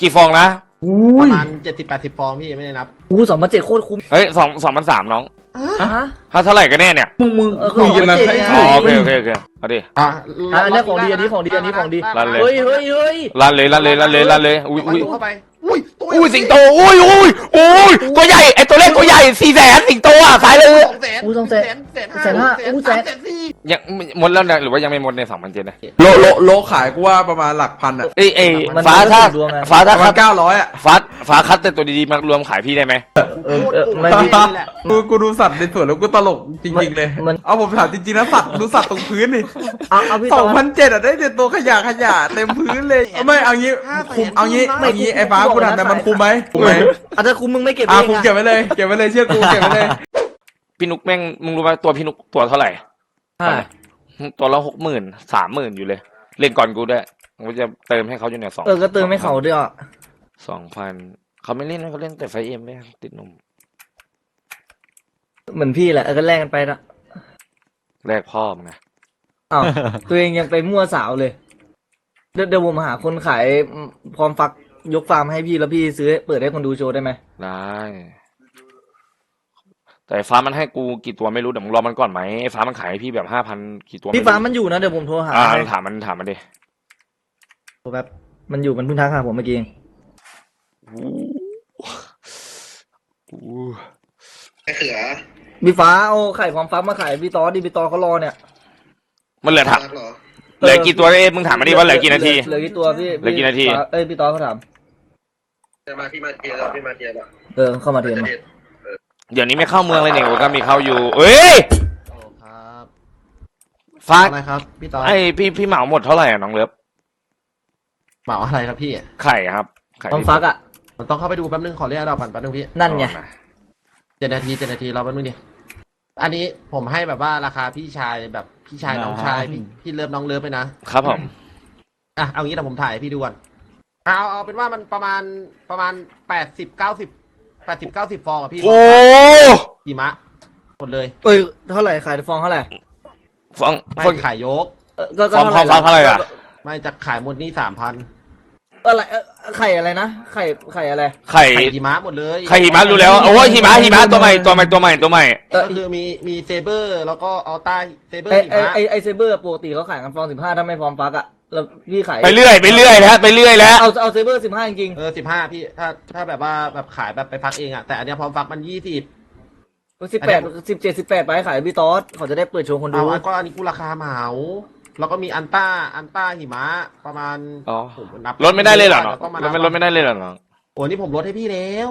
กี่ฟองนะอุ้ประยมาณเจ็ดสิบแปดสิบฟองพี่ไม่ได้นับ อู้สองพันเจ็ดโคตรคุ้มเฮ้ยสองสองพันสามน้องอะฮะ ถ้าเท่าไหร่กันแน่เนี่ยมึงมึงเออคุยกันนะของเจ๊อ๋อโอเคโอเคโอเคเอาดิอะอะอันนี้ของดีอันนี้ของดีอันนี้ของดี ลั่นเลย เฮ้ยเฮ้ยเฮ้ย ลั่นเลยลั่นเลยลั่นเลยลั่นเลยอุ้ยอุ้อุ้ยยเข้าไป อุ้ยตัวอุ้ยสิงโตอุ้ยอุ้ยอุ้ยตัวใหญ่ไอตัวเล็กตัวใหญ่สี่แสนสิงโตอะสายเลยสองแสนอู้สองแสนแสนแสนห้าอู้แสนแสนสี่ยังหมดแล้วนะหรือว่ายังไม่หมดในสองพันเจ็ดนะโลโลโลขายกูว่าประมาณหลักพันอะเอ้ยเอ้ยมันฟ้าถ้าดวงไงฟ้าปถ้าระมาคัณดเก้าร้อยอะฟ้าฟ้าคัดแต่ตัวดีๆมารวมขายพี่ได้ไหมเออเออไม่ไม่พี่แหละกูกูดูสัตว์ในสวนแล้วกูตลกจริงๆเลยมันเอาผมถามจริงๆนะสัตว์ดูสัตว์ตรงพื้นนี่เอาเอาพี่สตอองนพันเจ็ดอะได้แต่ตัวขยะขยะเต็มพื้นเลยเอาไม่เอางี้คุมเอางี้เอางี้ไอ้ฟ้ากูถามแต่มันคุมไหมคุมไหมอาจจะคุมมึงไม่เก็บอะเองคุมเก็บไว้เลยเก็บไว้เลยเชื่อกูเก็บไว้เลยพี่นุกแม่งมึงรู้ไหมตัวพี่นุกตัวเท่าไหร่ใช่ตัวละหกหมื่นสามหมื่นอยู่เลย เล่นก่อนกูด้วยกูจะเติมให้เขาอยู่เนี่ยสองเออก็เติมให้เขาด้วยอะสองพันเขาไม่เล่นนะเขาเล่นแต่ไฟเอ็มไม่ติดหนุ่มเหมือนพี่แหละเออก็แลกกันไปนะแรกพ่อมึงนะอ้าวตัวเองยังไปมั่วสาวเลย เดี๋ยวเดี๋ยวผมหาคนขายพร้อมฟัก ยกฟาร์มให้พี่แล้วพี่ซื้อเปิดให้คนดูโชว์ได้ไหมได้ แต่ไอ้ฟ้ามันให้กูกี่ตัวไม่รู้เดี๋ยวมึงรอมันก่อนไหมไอ้ฟ้ามันขายให้พี่แบบห้าพันกี่ตัวพี่ฟ้ามันอยู่นะเดี๋ยวผมโทรหาอ่าให้ถามมันถามมันดิแบบมันอยู่มันเพิ่งทักหาผมเมื่อกี้เองอู้อู้เขือพี่ฟ้าเอาไข่ความฟักมาขายพี่ตอสดิพี่ตอสเขารอเนี่ยมันเหลือถามเหรอเหลือกี่ตัวเอ้ยมึงถามมาดิว่าเหลือกี่นาที เหลือกี่ตัวพี่เหลือกี่นาทีฟ้เอ้ยพี่ตอสเขาถาม จะมาพี่มาเทียร์แล้วพี่มาเทียร์แล้วเออเข้ามาเทียนมาเดี๋ยวนี้ไม่เข้าเมืองเลยเนี่ยก็มีเข้าอยู่เอ้ยโอ้ครับฟ้าอะไรครับ พี่ตอนไอพี่พี่เหมาหมดเท่าไหร่อะน้องเลิฟเหมาอะไรครับพี่ไข่ครับไข่ความฟักอะมันต้องเข้าไปดูแป๊บนึงขอเรียกเราก่อนแป๊บนึงพี่นั่นไงเอามาเจ็ดนาทีเจ็ดนาทีรอแป๊บนึงดิอันนี้ผมให้แบบว่าราคาพี่ชายแบบพี่ชายน้องชายพี่พี่เลิฟน้องเลิฟไปนะครับผมอะเอางี้แต่ผมถ่ายให้พี่ดูก่อน เอาเอาเป็นว่ามันประมาณประมาณแปดสิบเก้าสิบแปดสิบเก้าสิบฟองอะพี่โอ้หิมะหมดเลยเอ้ยเท่าไหร่ขายฟองเท่าไหร่ฟังไม่ฟังขายยกเออก็ก็ความความฟักเท่าไหร่อะไม่จะขายหมดนี่สามพันอะไรเอ่อไข่อะไรนะไข่ไข่อะไรไข่ไข่หิมะหมดเลยไข่หิมะรู้แล้วโอ้ยหิมะหิมะตัวใหม่ตัวใหม่ตัวใหม่ตัวใหม่เออก็คือมีมีเซเบอร์ แล้วก็อัลต้าเซเบอร์ไอหิไอมะไอไอเซเบอร์ปกติเขาขายกันฟองสิบห้าถ้าไม่พร้อมฟักอะ แล้วพี่ขายไปเรื่อยไปเรื่อยแล้วไปเรื่อยแล้ว เอาเอาเซเบอร์สิบห้าจริงเออสิบห้าพี่ถ้าถ้าแบบว่าแบบขายแบบไปพักเองอะแต่อันเนี้ยพร้อมฟักมันยี่สิบสิบแปดสิบเจ็ดสิบแปดไปขายพี่ตอสเขาจะได้เปิดโชว์คนดูเอาอันก็อันนี้กูราคาเหมาแล้วก็มีอันต้าอันต้าหิมะประมาณอ๋อผมนับลดไม่ได้เลยเหรอน้องแล้วก็มาลดไม่ลดไม่ได้เลยเหรอน้องโอ้นี่ผมลดให้พี่แล้ว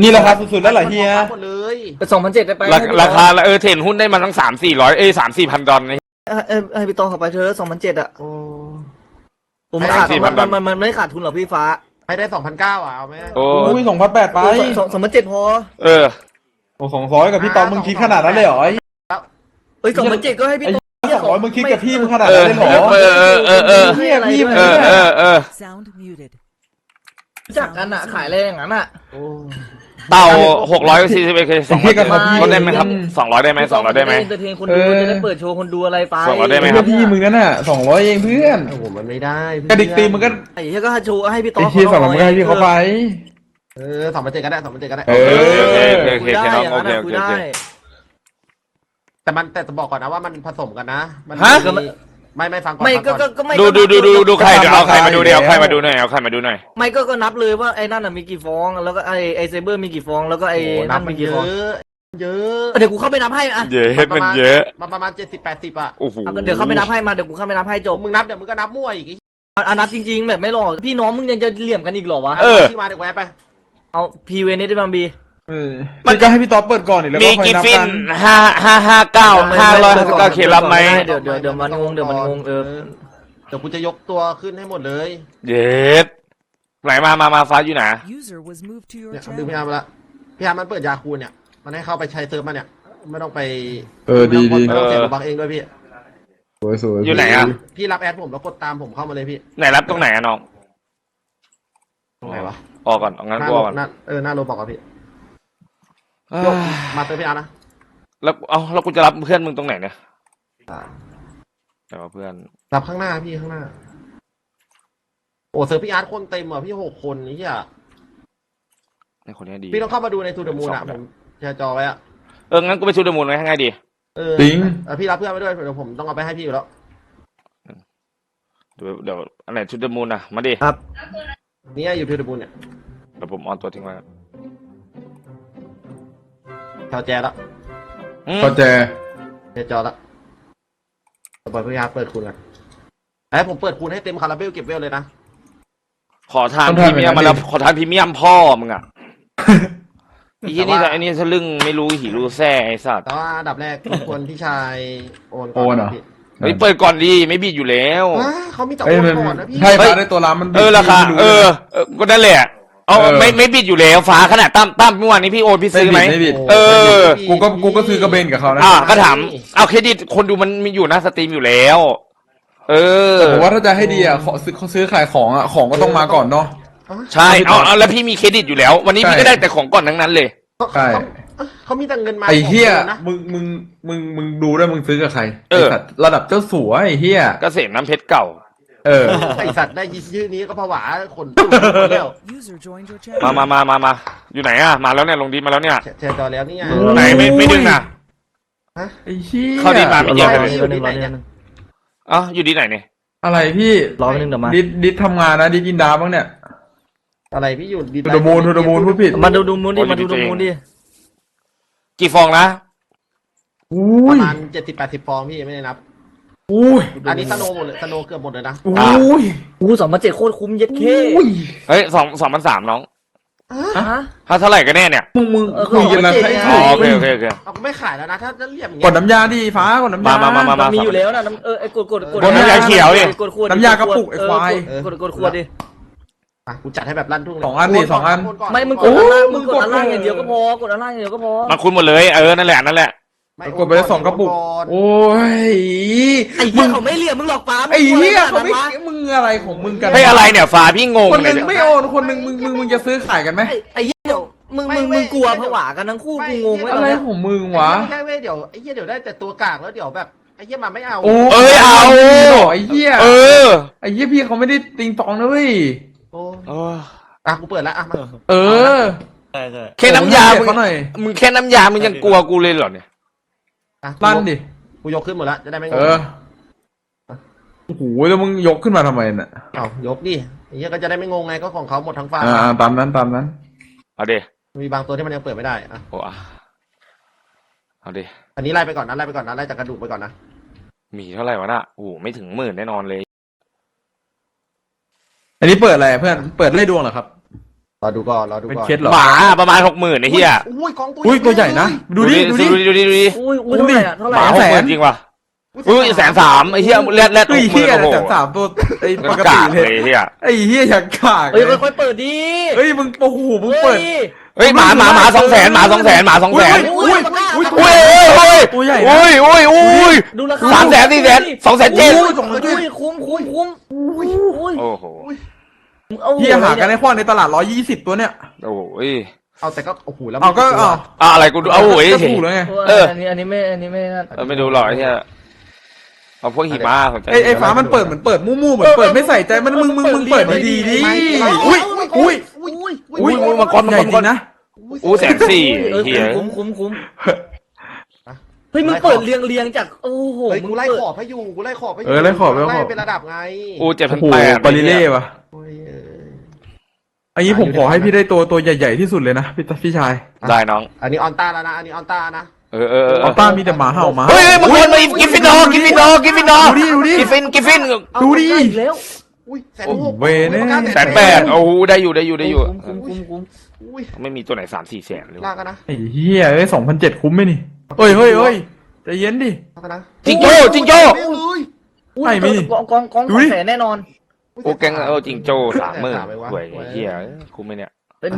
นี่ราคาสุดๆแล้วเหรอเฮียหมดเลยสองพันเจ็ดได้ไปราให้พี่ราตอสคาเออเทรนหุ้นได้มาทั้งสามสี่ร้อยเอ้ยสามสี่พันดอลนี่เออเออให้พี่ตอสเขาไปเธอะสองพันเจ็ดอะ โอ้ผมขาดสี่พัมันนบาทมันมันไม่ขาดทุนหรอกพี่ฟ้าให้ได้สองพันเก้าอะเอาไหมโอ้อุ้ยสองพันแปดไป สองสองพันเจ็ดพอเออ โอ้สองร้อยกับพี่ตอนมึงคิดขนาดนั้นเลยเหรอไอ้เอ้ยสองพันเจ็ดก็ให้พี่ตอสสองร้อยมึงคิดกับพี่มึงขนาดเอนั้อนเลยเหรอ เออเออเออเออให้อะไรด้วยเออเออเออ Sound muted. รู้จักกันอะขายอะไรอย่างนั้นอะโอ้ เต่าหกร้อยสี่สิบเอ็ดสองร้อยกันครับพี่ลดได้ไหมครับสองร้อยได้ไหมสองร้อยได้ไหมเอนเตอร์เทนคนดูจะได้เปิดโชว์คนดูอะไรไปสองร้อยได้ไหมไม่ครัใช่บพี่มึงนั่นน่ะสองร้อยเองเพื่อนโหมันไม่ได้กระดิกตีมึงก็ไอ้เหี้ยก็ให้โชว์ให้พี่ตอไอ้สที่สองร้อยมึงให้พี่เขาไป เออสองพันเจ็ดก็ได้สองพันเจ็ดก็ได้ เอ โออเคโอเคโอคุเคยโอได้เคอย่างโอนั้นเคอะโอคุยเคได้แต่มันแต่จะบอกก่อนนะว่ามันผสมกันนะ มันฮะ ไม่ไม่ฟังก่อนไม่ฟังก็ก่ก็อนก็ไม่ดูดูดูดูดูใครเดี๋ยวเอาใครมาดูราคาเดี๋ยวเอาใครอยู่แล้วมาดูหน่อยเอาใครมาดูหน่อย ไม่ก็ก็นับเลยว่าไอ้นั่นน่ะมีกี่ฟอง แล้วก็ไอ้ไอ้เซเบอร์มีกี่ฟอง แล้วก็ไอ้โอ้โหนันั่บนมัมีนเยกี่ฟองอะเยอะเดี๋ยวกูเข้าไปนับให้อะเยอะมันเยอะมันประมาณเจ็ดสิบแปดสิบอะโอ้โหเอาเดี๋ยวเข้าไปนับให้มาเดี๋ยวกูเข้าไปนับให้จบมึงนับเดี๋ยวมึงก็นับมั่วอีกไอ้เอาเอานับจริงๆแบบไม่หลอกพี่น้องมึงยังจะเหลี่ยมกันอีกเหรอวะเออ ที่มาเดี๋ยวแวะไปเอาพีเวนิสได้บัมบี เออมันก็ให้พี่ต๊อปเปิดก่อนดิแล้วมีก็ค่อยกี่นับฟิกันนห้าห้าห้าเก้าห้าร้อยห้าสิบเก้าเครับไหมเดี๋ยวเดี๋ยวเดี๋ยวมันงงเดี๋ยวมันงงเออ เดี๋ยวกูจะยกตัวขึ้นให้หมดเลยเย็ดไหนมามามาฟ้าอยู่ไหน User was moved to your เนี่ยดึงพี่อาร์มมาละพี่อาร์มมันเปิดยาคูลเนี่ย มันให้เข้าไปใช้เซิร์ฟมาเนี่ยไม่ต้องไปเออดีดี ไม่ต้องเสียบังเองด้วยพี่สวยสวยอยู่ไหนอะ พี่รับแอดผมแล้วกดตามผมเข้ามาเลยพี่ไหนรับตรงไหนอะน้องตรงไหนวะออกก่อนเอางั้นหน้ากูโลออกก่อนหน้าเออหน้าโลบอกอะพี่ เอ้ยยกมาเติมพี่อาร์มนะแล้วเอาแล้วกูจะรับเพื่อนมึงตรงไหนเนี่ยไหนวะเพื่อนรับข้างหน้าพี่ข้างหน้า โอ้อ้เซอร์พี่อาร์ตคนเต็มอะพี่หกคนนี่อะนี่คนนี้ดี พี่ต้องเข้ามาดูในทูเดมูนอะสองผแบบมแชร์จอไว้อะเอองั้นกูไปชูดมูลไว้ให้ไงดีเออจริงเออพี่รับเพื่อนไปด้วยเดี๋ยวผมต้องเอาไปให้พี่อยู่แล้วเดี๋ยวเดี๋ยวอันไหนชูดมูลนะมาดิครับเนี่ยอยู่ทูเดมูนเนี่ยเดี๋ยวผมออนตัวทิ้งไว้ แชร์แจแล้วอืมก็เจอแชร์จอแล้วต่อไปพี่อาร์ตเปิดคูณกันไอ้ผมเปิดคูณให้เต็มคาราเบลเก็บเวลเลยนะขอทานพรีเมียมมาแล้วขอทานพรีเมียมพ่อมึงอะไอ้ที่นี่แต่อันนี้ทะลึ่งไม่รู้หิรู้แซ่ไอ้สัตว์แต่ว่าอันดับแรกรบกวนพี่ชายโอนก่โอนเหรอ พี่เฮ้ยเปิดก่อนดีไม่บิดอยู่แล้ว ว้าเขามีแต่โอเอ้ยนมันก่อนนะพี่ ใช่เฮ้ยฟ้าได้ตัวร้านมันเออราคาไม่เออเออก็นั่นแหละ เอาเออ ไม่ไม่บิดอยู่แล้วฟ้าขนาดตั้มตั้มเมื่อวานนี้พี่โอนพี่ซื้อไหม ไม่บิดเออ กูก็กูก็ซื้อกระเบนกับเขานะอ่าก็ถามเอาเครดิตคนดูมันมีอยู่หน้าสตรีมอยู่แล้ว เออผมว่าถ้าจะให้ดีอะขอซื้อเขาซื้อขายของอะของก็ต้องมาก่อนเนาะ ใช่เอาเอาแล้วพี่มีเครดิตอยู่แล้ว วันนี้ใช่พี่ก็ได้แต่ของก่อนทั้งนั้นเลย ใช่ เขาเขามีแต่เงินมาไอ้เฮียของดือนนะ มึงมึงมึงมึงดูด้วยมึงซื้อกับใครเออ ไสัตว์ระดับเจ้าสัวไอ้เฮียเกษตรน้ำเพชรเก่า เออ ไอสัตว์ได้ยินชื่อนี้ก็ผวาคนตู้คนเดียว User joined your มา channel. มามามามาอยู่ไหนอะ มาแล้วเนี่ย ลงดีมาแล้วเนี่ยแชร์จอแล้วนี่ไงโอ้ไหนไม่ไม่ดึงนะไอ้เฮียเข้าดีมารอเยี่ยมรเลอยนิดนึงรอนิดนึงอ๋ออยู่ดีไหนเนี่ย อะไรพี่รอนิดนึงเดี๋ยวมาดิดดิดทำงานนะดิดยินดาบ้างเนี่ยอะไรพี่อยู่ดีทูดมูลทูดมูลพูดผิดมาดูดูมูลดิมาดูดูมูลดิกี่ฟองนะอุ้ประยมาณเจ็ดสิบแปดสิบฟองพี่ไม่ได้นับ อุ้ยอันนี้สโนว์หมดเลยสโนว์เกือบหมดเลยนะอุ้ยอู้สองพันเจ็ดโคตรคุ้มเย็ดเคอุ้ยเฮ้ยสองสองพันสามน้องฮะถ้าเท่าไหร่กันแน่เนี่ยมึงมึงเออคุยกันนะของใช่เจ๋งอ๋อถูกโอเคโอเคโอเคเอาก็ไม่ขายแล้วนะถ้าจะเรียบอย่างกเงี้ดน้ำยาดิฟ้ากดน้ำยามามามามามันมีอยู่แล้วนะน้ำเออไอ้กดกดกดกดน้ำยาเขียวดิกดขวดน้ำยากระปุกไอ้ควายเออกดกดขวดดิอะกูจัดให้แบบลั่นทุ่งเลยสองอันดิสองอันโก่ไม่มึงกโอดนอันล่างมึมึงงกกดดอันล่างอย่างเดียวก็พอกดอันล่างอย่างเดียวก็พอมันคุณหมดเลยเออนั่นแหละนั่นแหละ ไม่กดไปได้สองกระปุกโอนโอ้ยไอ้เหี้ยเขาไม่เหลี่ยมมึงหรอกป้าไอ้เหี้ยเขาไม่มึงอะไรของมึงกันเฮ้ยอะไรเนี่ยฟ้าพี่งงคนหเลยนึ่งไม่โอนคนหนึ่งมึงมึงมึงจะซื้อขายกันไหมไอ้ไอ้เหี้ยเดี๋ยวมึงมึงมึงกลัวผวากันทั้งคู่กูงงไว้ตอะอนไรเนี้ยของมึงวะไม่ใช่เว้ยเดี๋ยวไอ้เหี้ยเดี๋ยวได้แต่ตัวกากแล้วเดี๋ยวแบบไอ้เหี้ยมาไม่เอาโอ้เอ้ยเอาไอ้เหี้ยเออไอ้เหี้ยพี่เขาไม่ได้ติงตองนะเว้ยโอ้เอออะกูเปิดแล้วอะมาเออแค่น้ำยามึงเขาหน่อยมึงแค่น้ำยามึงยังกลัวกูเลยเหรอเนี่ย อะลั่นดิ กูยกขึ้นหมดแล้วจะได้ไม่งเองอโอ้โหแล้วมึงยกขึ้นมาทำไมน่ะเอายกดิไอ้เหี้ยก็จะได้ไม่งงไงก็ของเขาหมดทั้งฟาร์มอ่าตามนั้นตามนั้น เอาดิมีบางตัวที่มันยังเปิดไม่ได้อะโอ้อะเอาดิ อันนี้ไล่ไปก่อนนะไล่ไปก่อนนะไล่จากกระดูกไปก่อนนะมีเท่าไหร่วะน่ะโอ้โหไม่ถึงหมื่นแน่นอนเลย อันนี้เปิดอะไรเพื่อนเปิดไล่ดวงเหรอครับ รอดูก่อนรอดูเป็นก่อนเคสเหรอหมาประมาณหกหมื่นไอ้เหี้ยอุ้ยกองตัวอุ้ยตัวใหญ่นะ ดูดิดูดิดูดิดูดิอุ้ยอุ้ยเท่าไหร่อะเท่าไหหร่มาอะหกแสนหมื่นจริงว่ะอุ้ยแสนสามไอ้เหี้ยแรดแรดหเฮ้ยกหมื่เหี้นยโอ้โหแต่สามตัวไอ้ปกกาติกเลเลยยไอ้เหี้ยไอ้เหี้ยอยากขากเฮ้ยค่อยๆเปิดดิเฮ้ยมึงโอ้โหมึงเปิด เฮ้ยหมาหมาหมาสองแสนหมาสองแสนหมาสองแสนอุ้ยอุ้ยอุ้ยอุ้ยตัวใหญ่นะอุ้ยอุ้ยอุ้ยดูราคาสามแสนสี่แสนสองแสนเจ็ดอุ้ยสองแสนเจ็ดอุ้ยคุ้มคุ้มคุ้มอุ้ยอุ้ยโอ้โห มึงเอาเหี้ยหากันในคว้างในตลาดร้อยยี่สิบตัวเนี่ย โอ้โหเอาแต่ก็โอ้โหแล้วเอาก็เอาอะอะไรกูดูเอาโอ้ย ก็ถูกแล้วไง เอออันนี้อันนี้ไม่อันนี้ไม่นั่นเออไม่ดูหรอกไอ้เหี้ยเอาพวกหิมะสนใจไอ้ไอ้ฟ้ามันเปิดเหมือนเปิดมู่ๆเหมือนเปิดไม่ใส่ใจมันมึงมึงมึงเปิดดีๆดิอุ้ยอุ้ยอุ้ยอุ้ยอุ้ยมึงมังกรมังใหกญ่รมังจกริรงนะ อู้แสนสี่เออเหี้ยคุ้มคุ้มคุ้ม เฮ้ยมึงเปิดเรียงเรียงจากโอ้โหเฮ้ยมึกูงไล่เปิดขอบให้อยู่กูไล่ขอบให้อยู่เออไล่ขอบไล่ขอบ เป็นระดับไงอู้เจ็ดพัโอ้นโหแปดปาริเล่ว่ะโอ้ยเอออันนี้ผมขอให้พี่ได้ตัวตัวใหญ่ๆที่สุดเลยนะพี่พี่ชายได้น้อง อันนี้ออนต้าแล้วนะอันนี้ออนต้านะ เออเออเออออต้ามีแต่หมาเห่าหมาเฮ้ยมังกรมากิฟฟินโนกิฟฟินโนกิฟฟินโนดูดิดูดิ กิฟฟินกิฟฟินดูดิอีกแล้วอุ้ยแสนโอ้หกเวเน่แสนแปดโอ้ได้อยู่ได้อยู่ได้อยู่คุ้มคุ้มคุ้มอุ้ยไม่มีตัวไหนสามสี่แสนเลยลากกันนะไอ้เหี้ยเอ้ยสองพันเจ็ดคุ้มไหมนี่ เฮ้ยเฮ้ยเฮ้ยใจเย็นดิลากกันนะจิงโจ้จิงโจ้ไม่เลยอุ้ยไม่มีกองกองกองดูสอดิงแสนแน่นอน โอ้แกงเออจิงโจ้สามหมื่นไปวะหวยไอ้เหี้ยคุ้มไหมเนี่ย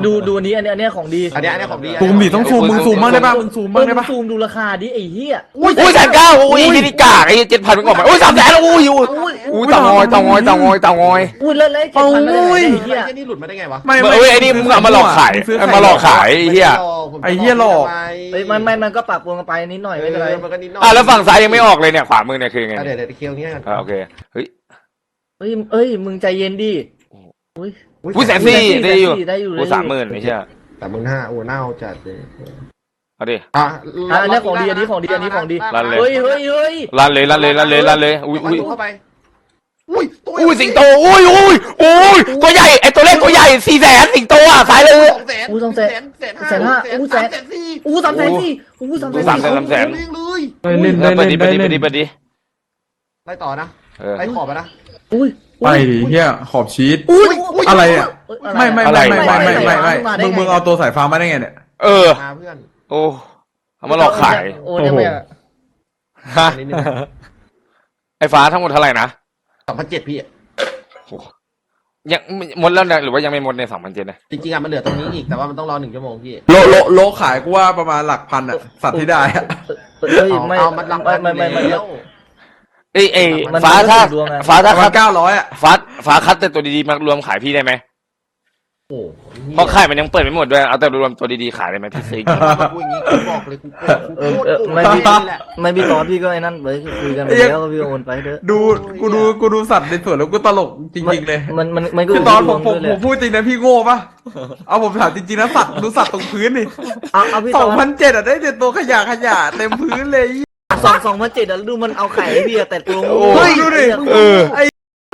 ดูดูอันนี้อันนี้อันนี้ของดีอันนี้อันนี้ของดีซูมดิต้องซูมมึงซูมบ้างได้ป่ะมึงซูมเอบ้างอได้มึป่ะงซูมดูราคาดิไอ้เหี้ยอุ้ยแสนเก้าอุ้ยที่นี่กากไอ้เจ็ดพันมันออกมาอุ้ยสามแสนอุ้ยอุ้ยอุ้ยอุ้ยเตางอยเตางอยเตางอยเตางอยอุ้ยแล้วแล้วเจ็ดพันไปได้ไงไอ้เหี้ยไอ้นี่หลุดมาได้ไงวะไม่เอ้ยไอ้นี่มึงเอามาหลอกขายซื้อเอามาหลอกขายไอ้เหี้ยไอ้เหี้ยหลอกเฮ้ยมันมันมันก็ปรับปรุงกันไปนิดหน่อยไม่เป็นไรมันก็นิดหน่อยอะแล้วฝั่งซ้ายยังไม่ออกเลยเนี่ยขวามือเนี่ยคือไงอะเดี๋ยวเดี๋ยวเคียวนี้กันอ่าโอเคเฮ้ยเฮ้ยเอ้ยมึงใจเย็นดิอุ้ย ผู้แสนสี่ได้อยู่ได้อยู่กูสามหมื่นไม่ใช่แต่มึงห้าโอ้เน่าจัดเลยเอาดิอะอะอันนี้ของดีอันนี้ของดีอันนี้ของดีลั่นเลยเฮ้ยเฮ้ยเฮ้ยลั่นเลยลั่นเลยลั่นเลยลั่นเลยอุ้ยอุ้อุ้ยยเข้าไปอุ้ยตัวอุ้ยสิงโตอุ้ยอุ้ยอุ้ยตัวใหญ่ไอตัวเล็กตัวใหญ่สี่แสนสิงโตอะสายเลยสองแสนอู้สองแสนแสนแสนห้าอู้แสนแสนสี่อู้สามแสนสี่อู้สามแสนสามสี่แสนสามแสนเลี้ยงเลยเฮ้ยเล่นเอได้อไปเล่ดินไปได้ดิไปเล่นดิไปดิไล่ต่อนะเออไล่ขอบไปนะอุ้ย ไปดิเฮียขอบชีสอุ้ยอะไรอะเอ้ยไม่ไม่อะไรไม่ไม่ไม่ไม่ไม่มาได้มึงไงมึงเอาตัวสายฟ้ามาได้ไงเนี่ย เออ มาเพื่อนโอ้เอามาหลอกขายโอ้ยังไม่อะฮะนิดนึงไอฟ้าทั้งหมดเท่าไหร่นะสองพันเจ็ดพี่ยังหมดแล้วนะหรือว่ายังไม่หมดในสองพันเจ็ดนะจริงๆอะมันเหลือตรงนี้อีกแต่ว่ามันต้องรอหนึ่งชั่วโมงพี่โลโลโลขายกูว่าประมาณหลักพันอะสัตว์ที่ได้อะเฮ้ยไม่เอามันรับไม่ไม่ไม่ไม่แล้ว เอ้ยเอ้ยมันฟ้ามันถ้าดวงไงฟ้าปถ้าระคัมาดณเก้าร้อยอะ ฟ้าฟ้าคัดแต่ตัวดีๆมารวมขายพี่ได้ไหมโอ้โหเพราะค่ายมันยังเปิดไม่หมดด้วยเอาแต่รวมตัวดีๆขายได้ไหมพี่ซื้อ มาพูดอย่างนี้กูบอกเลยกูโกรธกูเออโคตรเออโกรธไม่พี่พี่แหละ ไม่พี่ตอนพี่ก็ไอ้นั่นไปคุยกันไปแล้วก็พี่โอนไปเด้อดูกูดูกูดูสัตว์ในสวนแล้วกูตลกจริงๆเลยมันมันมันก็คือตอนผมดผวมงด้วยแหละผมพูดจริงนะพี่โง่ปะเอาผมถามจริงๆนะสัตว์ดูสัตว์ตรงพื้นดิเอาเอาพี่สตอองน พันเจ็ดอะได้แต่ตัวขยะขยะเต็มพื้นเลย สองสองพันเจ็ดอะดูมันเอาไข่ให้พี่อะแต่ตัวงูเฮ้ยดูดิ เออ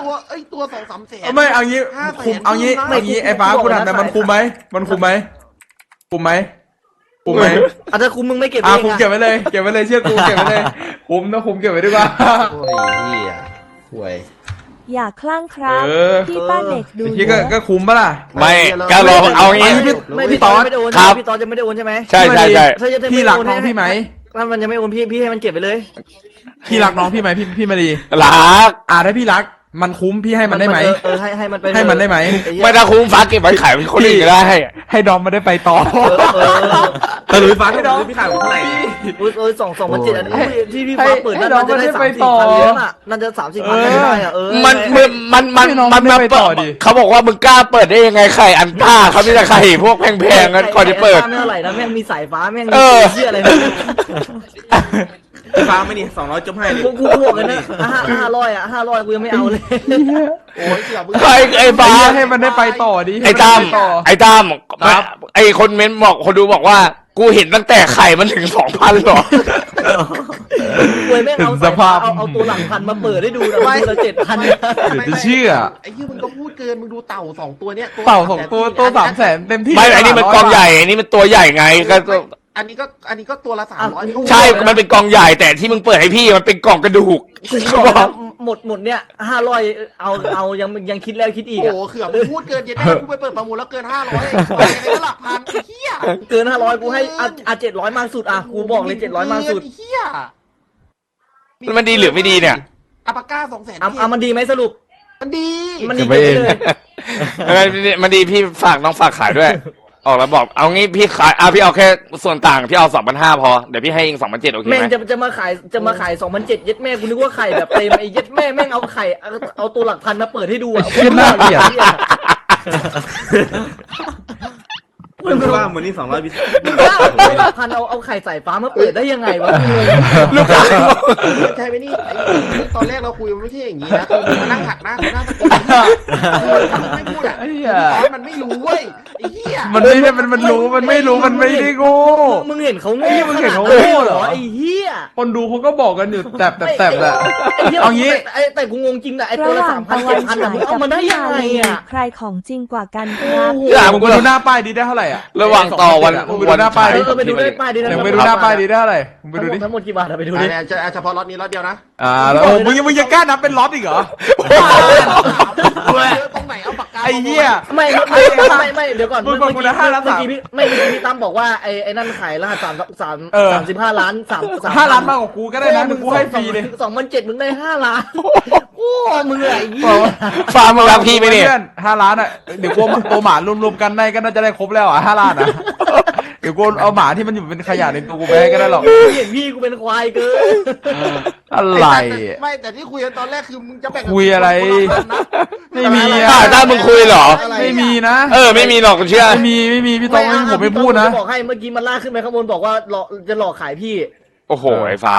ตัวไอ้ยตัวสองสามแสน เอาไม่เอางี้ห้าแสนคุมเอางี้ไม่เอางี้ไอ้ฟ้ากูถามแต่มันคุมไหมมันคุมไหมคุมไหมคุมไหมอาจจะคุมมึงไม่เก็บอะเองคุมอะเก็บไว้เลยเก็บไว้เลยเชื่อกูเก็บไว้เลยคุมนะคุมเก็บไว้ดีกว่า โอ้ยเหี้ยห่วย อย่าคลั่งครับ เออ พี่ป้าเด็กดูไอ้ที่ก็ก็คุมปะล่ะ ไม่ก็รอเอางี้ไม่ไม่พี่ตอนไม่ได้โอนครัใช่บไหมพี่ตอนจะไม่ได้โอนใช่ไหมใช่ใช่ใช่ ถ้าจะไม่พี่รักน้องพี่ไหม ถ้ามันยังไม่โอนพี่พี่ให้มันเก็บไปเลย พี่รักน้องพี่ไหมพี่พี่มาดีรัก อ่าถ้าพี่รัก มันคุ้มพี่ให้มันได้ไหมเออเออให้ให้มันไปให้มันได้ไหม อ้เหี้ยไม่ถ้าคุ้มฟ้าเก็บไว้ขายให้คนอื่นก็ได้ ให้ดอมมาได้ไปต่อ เออเออตะลุยฟ้าให้ดอมพี่ขายผมเท่าไหร่เออเออสองสองพันเจ็ดอันนี้ให้ที่พี่ให้ฟ้าเปิดนั่นให้น้องมันจะได้มันได้สามไปสี่ต่อ พันเหรียญอะนั่นจะสามสี่พันเออก็ได้อะเออมันมันมันมันให้น้องมันได้มาไปเปิต่อดดิ เขาบอกว่ามึงกล้าเปิดได้ยังไงไข่อันต้าเขาไม่ได้ไข่พวกแพงๆกันก่อนที่เปิดไม่เท่าไหร่นะแม่งมีสายฟ้าแม่งเออมีเชี่ยอะไรไม่รู้ ฟ้าไม่นี่สองร้อยจบให้เลยกูกูบอกเลยนะห้าห้าร้อยอะห้าร้อยกูยังไม่เอาเลยโอ้ยเสียมึงใครไอ้ฟ้าให้มันได้ไปต่อดิไอ้ตั้มให้นด้ปต่อไอ้ตั้มครับไอ้คนเม้นบอกคนดูบอกว่า กูเห็นตั้งแต่ไข่มันถึงสองพันหรอกูแม่งเอาถึงสสายภาฟ้าพเอาเอาตัวหลังพันมาเปิดให้ดูนะดูละเจ็ดพันเดี๋ยวจะเชื่อไอ้ยี่มึงก็พูดเกินมึงดูเต่าสองตัวเนี้ยเต่าสองตัวตัวสามแสนเต็มที่ไม่อันนี้มันกองใหญ่อันนี้มันตัวใหญ่ไงก็ อันนี้ก็อันนี้ก็ตัวละสามร้อยใช่ มันเป็นกองใหญ่แต่ที่มึงเปิดให้พี่มันเป็นกล่องกระดูกกูบอกนะหมดหมดเนี่ยห้าร้อยเอาเอายังยังคิดแล้วคิดอีกโอ้อะโหเขื่อมึงพูดเกินเย็นแม่กูไปเปิดประมูลแล้วเกินห้าร้อยยังไงก็หลักพันไอ้เหี้ยเกินห้าร้อยกูให้อะอะเจ็ดร้อยมากสุดอะกูบอกเลยเจ็ดร้อยมากสุดไอ้เหี้ยมันดีหรือไม่ดีเนี่ย อัปาก้าสองแสนอะอะมันดีไหมสรุป มันดีมันดีเกินไปเลย มันดีพี่ฝากน้องฝากขายด้วย ออกแล้วบอกเอางี้พี่ขายอะพี่เอาแค่ส่วนต่างพี่เอาสองพันห้าพอเดี๋ยวพี่ให้เองสองพันเจ็ดโอเคแม่งไหมจะจะมาขายจะมาขายสองพันเจ็ดย็ดแม่กูนึกว่าไข่แบบเต็มไอ้เย็ดแม่แม่งเอาไข่เอาเอาตัวหลักพันมาเปิดให้ดูอะเหี้ยน่าเกลียด มึงว่ามือนี่สองร้อยบิมึงว่าเอาตัวหลักพันเอาเอาไข่ใส่ฟ้ามาเปิดได้ยังไงวะกูงงลูกค้าใช่ไหมนี่ไอ้ตอนแรกเราคุยมันไม่ใช่อย่างนี้นะคือมึงมานั่งหักหน้าหน้าตะโกนคือมึงไม่พูดอะไอ้เหี้ยตอนมันไม่รู้เว้ยไอ้เหี้ยมันไม่ได้มันมันรู้มันไม่รู้มันไม่ได้โง่มึงเห็นเขาโง่ไอ้เหี้ยมึงเห็นเขาขโง่ดเหรอไอ้เหี้ยคนดูเขาก็บอกกันอยู่แตบแตบแตบแหละไอ้เหี้ยเอางี้แต่แต่กูงงจริงนะไอ้ตัวระละหว่าสางมพัตะนวัเจ็ดนพันฉาอะยมึงเอากับมาได้พี่ยังมาไงลีอะใครของจริงกว่ากันครับอย่ามึมึงงก็ไปดูหน้าป้ายดีได้เท่าไหร่อะระหว่างต่อวันมึงไปดูหน้าป้ายเอดิอเออไปดูได้ป้ายดิยังไปดูหน้าป้ายดีได้เท่าไหร่มึงไปดูดิทั้งหมดกี่บาทอะไปดูอัดินนี้จะเฉพาะล็อตนี้ล็อตเดียวนะ อ่าแล้วโอ้มึงยังมึงยังกล้านับเป็นล็อตอีกเหรอตรงไหนเอาปากกา ไอ้เหี้ย ไม่ไม่ไม่ไม่ไม่เดี๋ยวก่อนมึงบอกกูนะห้าล้านเมื่อสามกี้พี่ไม่เมื่อกี้พี่ตั้มบอกว่าไอ้ไอ้นั่นขายรหัสสามสามเออ สามสิบห้าล้านสามสามห้าล้านมากกว่ากูก็ได้นะมึงกูให้ฟรีเลยสองพันเจ็ดมึงได้ห้าล้านโอ้มึงอะไรยี่ฟาร์มมึงรักพี่ไหมเนี่ยพื่อห้าล้านอะเดี๋ยวกูเอาตัวหมารวมๆกันได้ก็น่าจะได้ครบแล้วอะห้าล้านอะเดี๋ยวกูเอาหมาที่มันอยู่เป็นขยะในตัวกูไปให้ก็ได้หรอกเห็นพี่กูเป็นควายเกินอะไรไม่แต่ที่คุยกันตอนแรกคือมึงจะแบ่งคุยอะไร ไม่มีอะอะถ้ามึงคุยเหรอ ไม่มีนะ เออ ไม่มีหรอกเชื่อ ไม่มี ไม่มี พี่ต้องไม่ผมไม่พูดนะ บอกให้เมื่อกี้มันลากขึ้นไปข้างบนบอกว่าหลอกจะหลอกขายพี่ โอ้โห ไอ้ฟ้า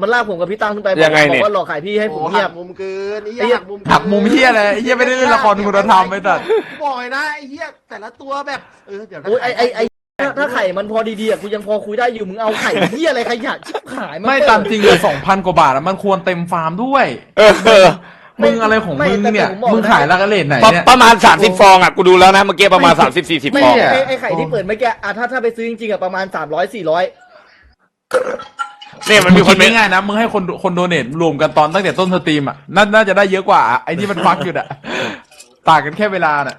มันลากผมกับพี่ตั้งขึ้นไปยังไงบเนี่อยกว่าหลอกขายพี่ให้โอ้ผมหัเงียบกมุมเกินนี่ไอ้เหี้ยหักมุมเนหักมุมเฮียอะไรไอ้เฮียไม่ได้เล่นละครคุณธรรมไปแต่ บ่อยนะไอ้เหี้ยแต่ละตัวแบบเออเดี๋ยวนะ โอ้ยไอไอไอ ถ้าถ้าไข่มันพอดีๆอะกูยังพอคุยได้อยู่มึงเอาไข่เหี้ยอะไรขยะชิบหายนไม่เปิดตามจริงเลยสองพันกว่าบาทอะมันควรเต็มฟาร์มด้วย เออ มึงอะไรของไม่มึงเนี่ยแต่ผมบอกมึงขายลักเลทไหนประเนี่ย ประมาณสามสิบฟองอะ กูดูแล้วนะเมื่อกี้ประมาณสามสิบสี่สิบไม่ฟอง ไอไอไข่ที่เปิดเมื่อกี้อะถ้าถ้าไปซื้อจริงๆอะประมาณสามร้อยสี่ร้อยเนี่ยมันมีคนเป็เป็นง่ายๆนะ มึงให้คนคนโดเนทรวมกันตอนตั้งแต่ต้นสตรีมอะน่าน่าจะได้เยอะกว่าไอ้ที่มันฟักอยู่อะ ต่างกันแค่เวลาน่ะ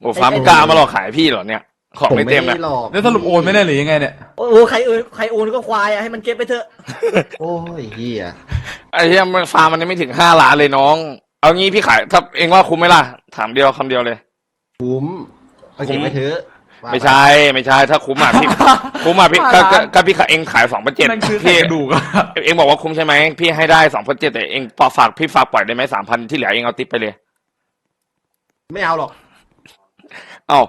โอ้ฟ้ามึงกล้ามาหลอกขายพี่เหรอเนี่ย ของไม่เต็มผนะด้หลอก แล้วสรุปโอนไม่ได้หรือยังไงเนี่ย โอ้โหใครเออใครโอนก็ควายอะให้มันเก็บไปเถอะ โอ้ยเหี้ยไอ้เหี้ยมันฟาร์มมันยังไม่ถึงห้าล้านเลยน้อง เอางี้พี่ขายถ้าเองว่าคุ้มไหมล่ะ ถามเดียวคำเดียวเลย คุ้มเอาเก็บไปเถอะว่าปไม่ใช่ไม่ใช่ถ้าคุ้มอะพี่ คุ้มอะพี่ก็ก็ก็พี่ขายเองขายสองพันเจ็ดนั่นคือพี่ไข่กระดูกอะเองบอกว่าคุ้มใช่ไหมพี่ให้ได้สองพันเจ็ดแต่เองพอฝากพี่ฝากปล่อยได้ไหมสามพันที่เหลือเองเอาติปไปเลย ไม่เอาหรอก เอ้า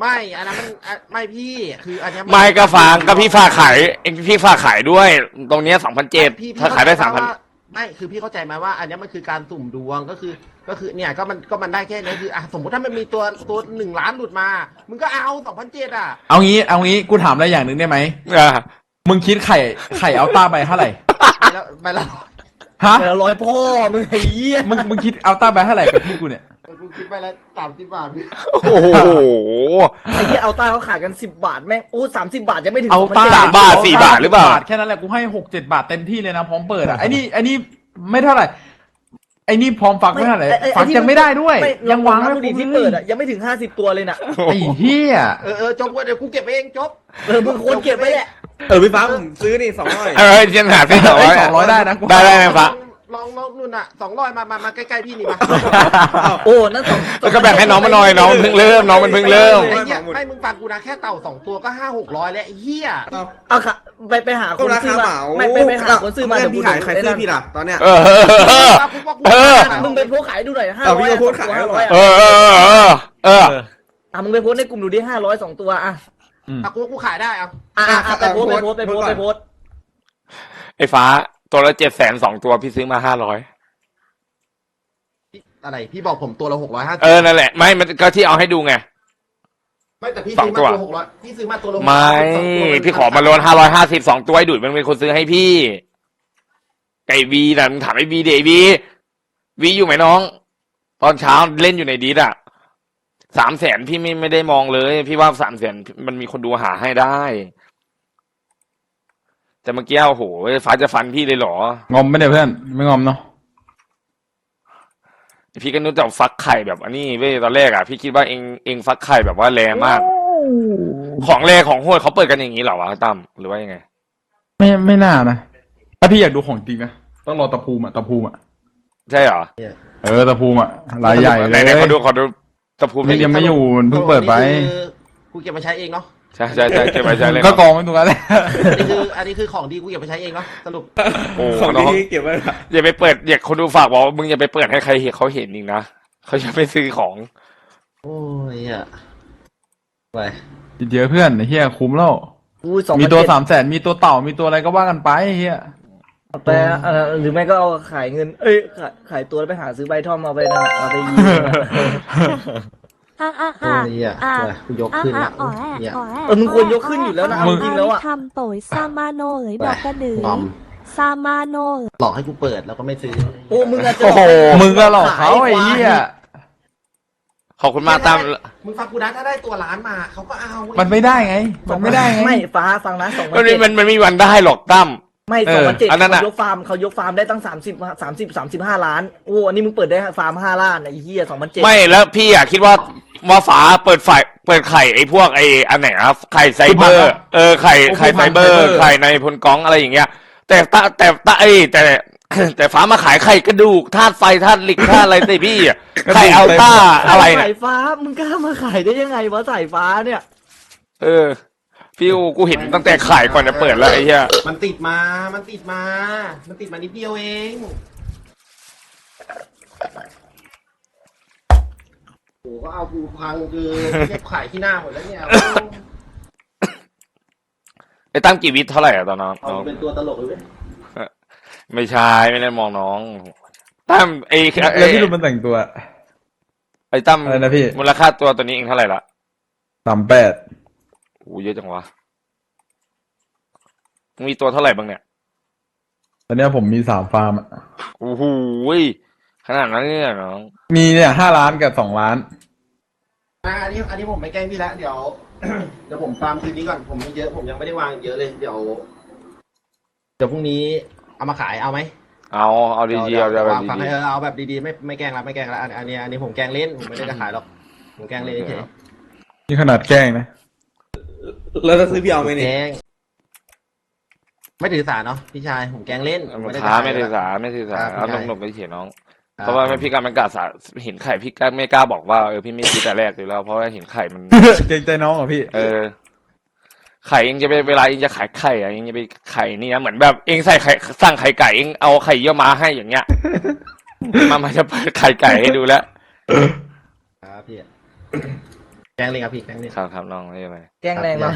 ไม่อันนั้นมันอะไม่พี่คืออันเนี้ยนไม่ก็ฟังก็พี่ฝากขายเองพี่ฝากขายด้วย ตรงเนี้สองพันเจ็ดพี่พี่ถ้าขายได้สามพันเข้ใจว่ไม่คือพี่เข้าใจไหมว่า อันเนี้ยมันคือการสุ่มดวงก็คือ ก็คือเนี่ยก็มันก็มันได้แค่นี้คืออะสมมติถ้ามันมีตัวตัวหนึ่งล้านหลุดมา มึงก็เอาสองพันเจ็ดอะ เอางี้เอางี้กูถามอะไรอย่างหนึ่งได้ไหมอ่ามึงคิดไข่ไข่เอาต้าไปเท่าไหร่ไปแล้วไปแล้วฮะแต่ละร้อยพ่อมึงไอ้เหี้ยมึงมึงคิดเอาต้าไปเท่าไหร่กับพี่กูเนี่ย กูคิดไปแล้วสามสิบบาทพี่โอ้โหไอ้เหี้ยเอาต้าเขาขายกันสิบบาทแม่งโอ้สามสิบบาทยังไม่ถึงเอาต้า2,700สามบาทสี่บาทหรือเปล่าแค่นั้นแหละกูให้หกเจ็ดบาทเต็มที่เลยนะพร้อมเปิดอะไอ้นี่ไอ้นี่ไม่เท่าไหร่ไอ้นี่พร้อมฟักไม่เท่าไหร่อ้อ้ฟักที่ยังไม่ได้ด้วยไม่ยังวางไม่ไม่ดูดิครบที่ลยเปิดอะยังไม่ถึงห้าสิบตัวเลยน่ะไอ้เหี้ยเออเออจบเดี๋ยวกูเก็บเองจบเออมึงควรเก็บไว้แหละเออพี่ฟ้าผมซื้อนี่สองร้อยเออเชียนหาพี่สองร้อยสองร้อยได้นะกูได้ได้ไหมฟ้า ลองลองนู่นอะสองร้อยมามามาใกล้ๆพี่นี่มาโอ้นั่นสองแล้วก็แบ่งให้น้องมาหน่อยน้องมันเพิ่งเริ่มน้องมันเพิ่งเริ่มไอ้เหี้ยไม่มึงฟังกูนะแค่เต่าสองตัวก็ห้าหกร้อยแล้วไอ้เหี้ยเอาค่ะไปไปหาคก็นราซื้อคามาเหมาไม่ไปไปหาคนซื้อมาเพื่เดี๋อยวนกูพี่ขายใครซื้อพี่ล่ะตอนเนี้ยเออเออเออเออมึงไปโพสต์ขายดูหน่อยห้าเอาร้พี่อยก็โพสต์ขายห้าร้อยเออเออเออเอออะมึงไปโพสต์ในกลุ่มดูดิห้าร้อยสองตัวอะอะกูกูขายได้เอาอะอะอะไปโพสต์ไปโพสต์ไปโพสต์ไปโพสต์ไอ้ฟ้า ตัวละเจ็ดแสนสองตัวพี่ซื้อมาห้าร้อยอะไรพี่บอกผมตัวละหกร้อยห้าสิบเออนั่นแหละไม่มันก็ที่เอาให้ดูไง ไม่แต่พี่สอซื้งอตัมาวตัวหกร้อยพี่ซื้อมาตัวละไม่สองตัวพี่ขอมาลวนห้าร้อยห้าสิบสองตัวไอ้ดุยมันเป็นคนซื้อให้พี่ไก่วีนะมึงถามไอ้วีเดไอ้วีวีอยู่ไหมน้อง ตอนเช้าเล่นอยู่ในดีดอะสามแสนพี่ไม่ไม่ได้มองเลย พี่ว่าสามแสนมันมีคนดูหาให้ได้ แต่เมื่อกี้โอ้โหฟ้าจะฟันพี่เลยเหรอ งอมไม่ได้เพื่อน ไม่งอมเนาะพี่ก็นึกจะฟักไข่แบบอันนี้เว้ยตอนแรกอะพี่คิดว่าเองเองฟักไข่แบบว่าแรงมาก ของแรงของโหดเขาเปิดกันอย่างนี้เหรอวะตั้มหรือว่ายังไง ไม่ไม่น่านะถ้าพี่อยากดูของจริงนะต้องรอตะภูมิอะตะภูมิอะใช่เหรอเออตะภูมิอะรายใหญ่ไหเลนยไหนขอดูขอดูตะพูมันยังไม่อยู่มันเพิ่งเปิดไปนี่คือกูเก็บมาใช้เองเนาะ ใช่ใช่ใช่เก็บไว้ใช่เลยก็กองไว้ตรงนั้นแหละ อันนี้คืออันนี้คือของดีกูเก็บมาใช้เองเนาะสรุปโอ้ของน้องดีๆเก็บไว้ละอย่าไปเปิดอย่าคนดูฝากบอกว่ามึงอย่าไปเปิดให้ใครเห็นเขาเห็นอีกนะเขาจะไปซื้อของ โอ้ยอะไปเยอะเพื่อนไอ้เฮียคุ้มแล้ว อู้สองมีตัวสามแสนมีตัวเต่ามีตัวอะไรก็ว่ากันไปไอ้เฮียไปเออหรือไม่ก็เอาขายเงิน เอ้ยขายขายตัวแล้วไปหาซื้อใบท่อมเอาไปนะเอาไปยี อะอะโอ้อะยอะอะไปกูยกอะขึ้นอะละอ๋อเนี่ย อ๋อเออมึงควรยกขึ้นอยู่แล้วนะเอาจริงแล้วอะทำโตยซามาโนเอ๋ยดอกกระดือปลอม ซามาโนเอ๋ย หลอกให้กูเปิดแล้วก็ไม่ซื้อ โอ้มึงอาจจะโอ้โห มึงก็หลอกเขาไอ้เฮียขอบคุณมากตั้มมึงฟังกูนะถ้าได้ตัวล้านมาเขาก็เอาเว้ยมันไม่ได้ไง มันไม่ได้ไง ไม่ฟ้าฟังนะสองพันมันเจ็ดมันมันไม่มีวันได้หรอกตั้ม ไม่เอสองอพันเจ็ดอันนั้นเขาน่ะยกฟาร์มเขายกฟาร์มได้ตั้งสามสิบสามสิบสามสิบห้าล้านโอ้อันนี้มึงเปิดได้ฟาร์มห้าล้านไอ้เหี้ยสองพันเจ็ดไม่แล้วพี่อะคิดว่า ว่าฝาเปิดไฟเปิดไข่ไอ้พวกไอ้อันไหนอะไข่ไซเบอร์ เออไข่ไข่ไซเบอร์ไข่ในพลกองอะไรอย่างเงี้ย แต่ตาแต่ตาเอ้ยแต่แต่ฟ้ามาขายไข่กระดูกธาตุไฟธาตุเหล็กธาตุอะไรแต่พี่อะไข่อัลต้าอะไรสาเนี่ยยฟ้ามึงกล้ามาขายได้ยังไงวะสายฟ้าเนี่ยเออ พี่กูกูเห็นตั้งแต่ขายก่อนจะเปิดแล้วไอ้เหี้ยมันติดมา มันติดมา มันติดมานิดเดียวเอง โอ้ก็เอากูพังคือเก็บขายที่หน้าหมดแล้วเนี่ยไอ้ตั้มกี่วิทเท่าไหร่อะตอนนั้นเอาเป็นตัวตลกเลยเว้ยไม่ใช่ไม่ได้มองน้องตั้มไอ้ไอ้แล้วพี่ดูมันแต่งตัว ไอ้ตั้มอะไรนะพี่มูลค่าตัวตัวนี้เองเท่าไหร่ละสามแปดโอ้เยอะจังวะมึงมีตัวเท่าไหร่บ้างเนี่ยตอนเนี้ยผมมีสามฟาร์มอะโอ้โหยขนาดนั้นเนี่ยน้อง มีเนี่ยห้าล้านกับสองล้าน อะอันนี้อันนี้ผมไม่แกล้งพี่แล้วเดี๋ยว เดี๋ยวผมฟาร์มคืนนี้ก่อนผมไม่เยอะผมยังไม่ได้วางเยอะเลยเดี๋ยว เดี๋ยวพรุ่งนี้เอามาขายเอาไหมเอาเอาดีๆเอาเดี๋ยวแบบวางฟาร์มดีให้เออเอาแบบดีๆไม่ไม่แกล้งละไม่แกล้งละอันอันนี้อันนี้ผมแกล้งเล่นผมไม่ได้จะขายหรอกผมแกล้งเล่นเฉยนี่ขนาดแกล้งนะแล้วจะซื้อพี่เอาไหมๆเนี่ยแกล้งไม่ถือสาเนาะพี่ชายผมแกล้งเล่นๆผมันด้ท้าจะขยไม่ถือละ สาไม่ถือสาครับเอาพี่ชายหนุ่มๆไปเขียนน้องครับ เพราะว่าไม่พี่การมันกล้าสาเห็นไข่พี่การไม่กล้าบอกว่าเออพี่ไม่คิดแต่แรกอยู่แล้ว เพราะว่าเห็นไข่มัน เกรงใจน้องเหรอพี่ เออ ไข่เองจะไปเวลาเองจะขายไข่อะเองจะไปไข่นี่นะเหมือนแบบเองใส่ไข่สั่งไข่ไก่เองเอาไข่เยี่ยวม้าให้อย่างเงี้ย มามาจะเปิดไข่ไก่ให้ดูแล้ว ครับพี่แกล้งเล่นครับพี่แกล้งเล่นครับครับน้องไม่เป็นไร แกล้งแรงเนาะ